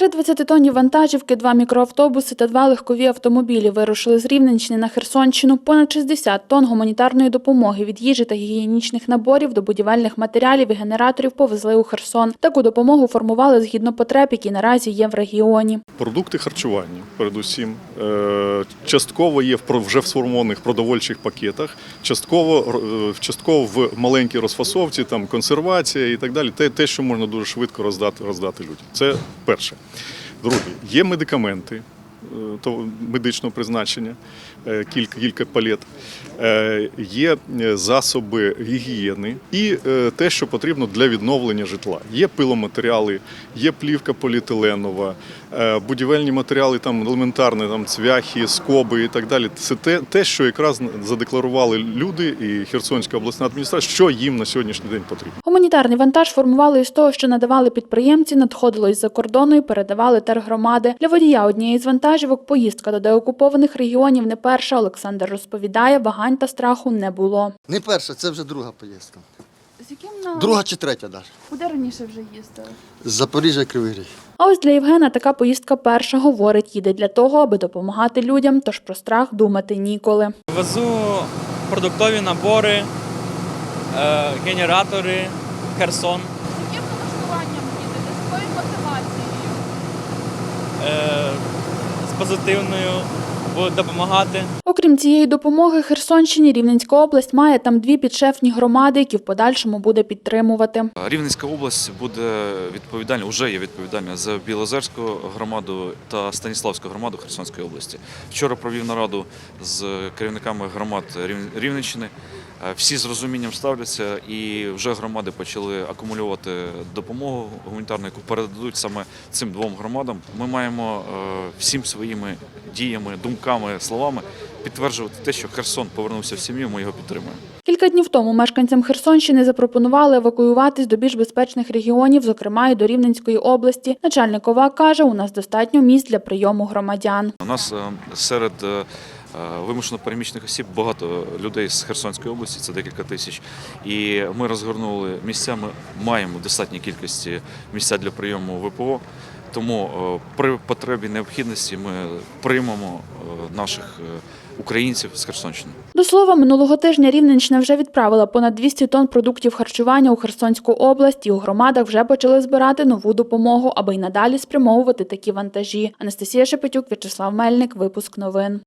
Три 20-тонні вантажівки, два мікроавтобуси та два легкові автомобілі вирушили з Рівненщини на Херсонщину. Понад 60 тонн гуманітарної допомоги від їжі та гігієнічних наборів до будівельних матеріалів і генераторів повезли у Херсон. Таку допомогу формували згідно потреб, які наразі є в регіоні. Продукти харчування, передусім, Е, частково є вже в сформованих продовольчих пакетах, частково, е, частково в маленькій розфасовці, там консервація і так далі. Те, те, що можна дуже швидко роздати, роздати людям. Це перше. Друге, є медикаменти медичного призначення, е, кілька, кілька палет, Е, є е, засоби гігієни і е, те, що потрібно для відновлення житла. Є пиломатеріали, є плівка поліетиленова, е, будівельні матеріали, там елементарні, там цвяхи, скоби і так далі. Це те, те, що якраз задекларували люди і Херсонська обласна адміністрація, що їм на сьогоднішній день потрібно. Гуманітарний вантаж формували із того, що надавали підприємці, надходило із-за кордону і передавали тергромади. Для водія однієї з вантажівок поїздка до деокупованих регіонів не перша. Олександр розповідає, вагань та страху не було. Не перша, це вже друга поїздка. З яким на Друга чи третя навіть. куди раніше вже їздили? З Запоріжжя Кривий Ріг. А ось для Євгена така поїздка перша говорить, їде для того, аби допомагати людям, тож про страх думати ніколи. Везу продуктові набори, е, генератори, Херсон. こそって言うのよ。Допомагати. Окрім цієї допомоги, Херсонщині Рівненська область має там дві підшефні громади, які в подальшому буде підтримувати. Рівненська область буде відповідальна, вже є відповідальна за Білозерську громаду та Станіславську громаду Херсонської області. Вчора провів нараду з керівниками громад Рів- Рівненщини. Е, Всі з розумінням ставляться, і вже громади почали акумулювати допомогу гуманітарну, яку передадуть саме цим двом громадам. Ми маємо е, всім своїми діями, думками, словами підтверджувати те, що Херсон повернувся в сім'ю. Ми його підтримуємо. Кілька днів тому мешканцям Херсонщини запропонували евакуюватись до більш безпечних регіонів, зокрема і до Рівненської області. Начальник ОВА каже, у нас достатньо місць для прийому громадян. У нас е, серед е, е, вимушено переміщених осіб багато людей з Херсонської області, це декілька тисяч. І ми розгорнули місця. Ми маємо в достатній кількості місця для прийому ВПО. Тому е, при потребі необхідності ми приймемо е, наших е, українців з Херсонщини. До слова, минулого тижня Рівненщина вже відправила понад 200 тонн продуктів харчування у Херсонську область, і у громадах вже почали збирати нову допомогу, аби й надалі спрямовувати такі вантажі. Анастасія Шепетюк, В'ячеслав Мельник, випуск новин.